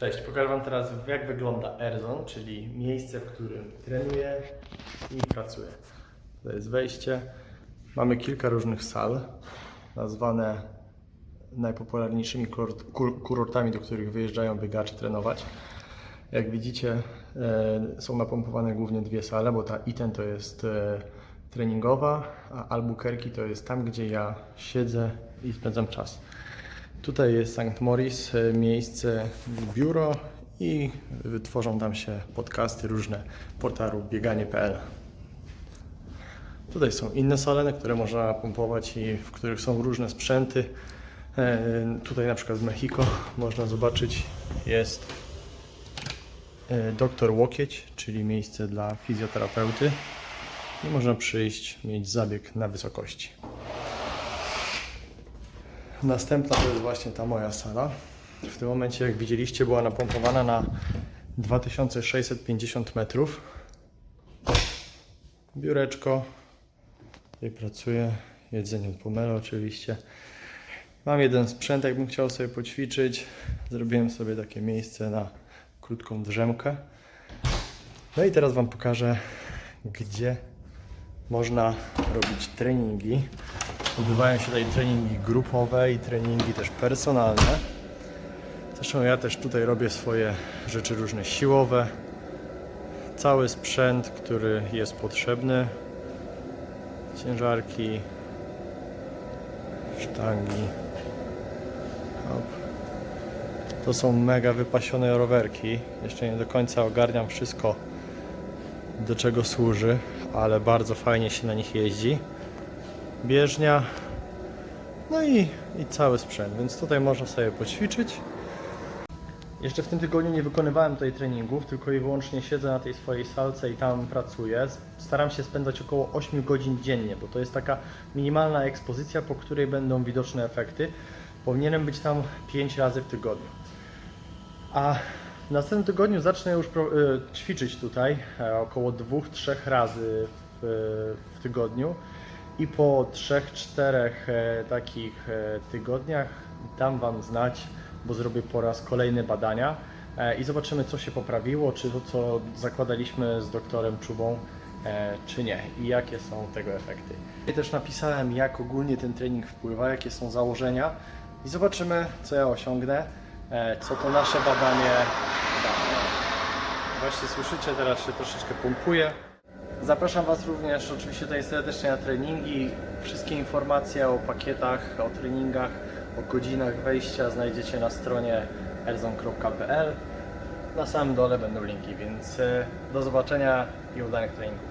Cześć, pokażę Wam teraz jak wygląda Airzone, czyli miejsce, w którym trenuję i pracuję. To jest wejście. Mamy kilka różnych sal, nazwane najpopularniejszymi kurort- kur- kurortami, do których wyjeżdżają biegacze trenować. Jak widzicie, e, są napompowane głównie dwie sale, bo ta Iten to jest e, treningowa, a Albuquerque to jest tam, gdzie ja siedzę i spędzam czas. Tutaj jest St. Moritz, e, miejsce, biuro i tworzą tam się podcasty różne portalu bieganie.pl. Tutaj są inne sale, na które można pompować i w których są różne sprzęty. E, Tutaj na przykład w Mexico można zobaczyć jest e, Doktor Łokieć, czyli miejsce dla fizjoterapeuty. I można przyjść, mieć zabieg na wysokości. Następna to jest właśnie ta moja sala. W tym momencie, jak widzieliście, była napompowana na 2650 metrów. Biureczko. Tutaj pracuję. Jedzenie od pomelo oczywiście. Mam jeden sprzęt, jakbym chciał sobie poćwiczyć. Zrobiłem sobie takie miejsce na krótką drzemkę. No i teraz Wam pokażę, gdzie można robić treningi. Odbywają się tutaj treningi grupowe i treningi też personalne. Zresztą ja też tutaj robię swoje rzeczy różne siłowe. Cały sprzęt, który jest potrzebny. Ciężarki, sztangi. Hop. To są mega wypasione rowerki. Jeszcze nie do końca ogarniam wszystko, do czego służy, ale bardzo fajnie się na nich jeździ bieżnia, no i, i cały sprzęt, więc tutaj można sobie poćwiczyć. Jeszcze w tym tygodniu nie wykonywałem tutaj treningów, tylko i wyłącznie siedzę na tej swojej salce i tam pracuję. Staram się spędzać około 8 godzin dziennie, bo to jest taka minimalna ekspozycja, po której będą widoczne efekty. Powinienem być tam 5 razy w tygodniu. A w następnym tygodniu zacznę już y, ćwiczyć tutaj e, około 2-3 razy w, w tygodniu i po 3-4 e, takich e, tygodniach dam Wam znać, bo zrobię po raz kolejny badania e, i zobaczymy co się poprawiło, czy to co zakładaliśmy z doktorem Czubą, czy nie i jakie są tego efekty. I też napisałem jak ogólnie ten trening wpływa, jakie są założenia i zobaczymy co ja osiągnę, co to nasze badanie da. Właśnie słyszycie, teraz się troszeczkę pompuje. Zapraszam Was również oczywiście tutaj serdecznie na treningi. Wszystkie informacje o pakietach, o treningach, o godzinach wejścia znajdziecie na stronie erzon.pl. Na samym dole będą linki, więc e, do zobaczenia i udanych treningów.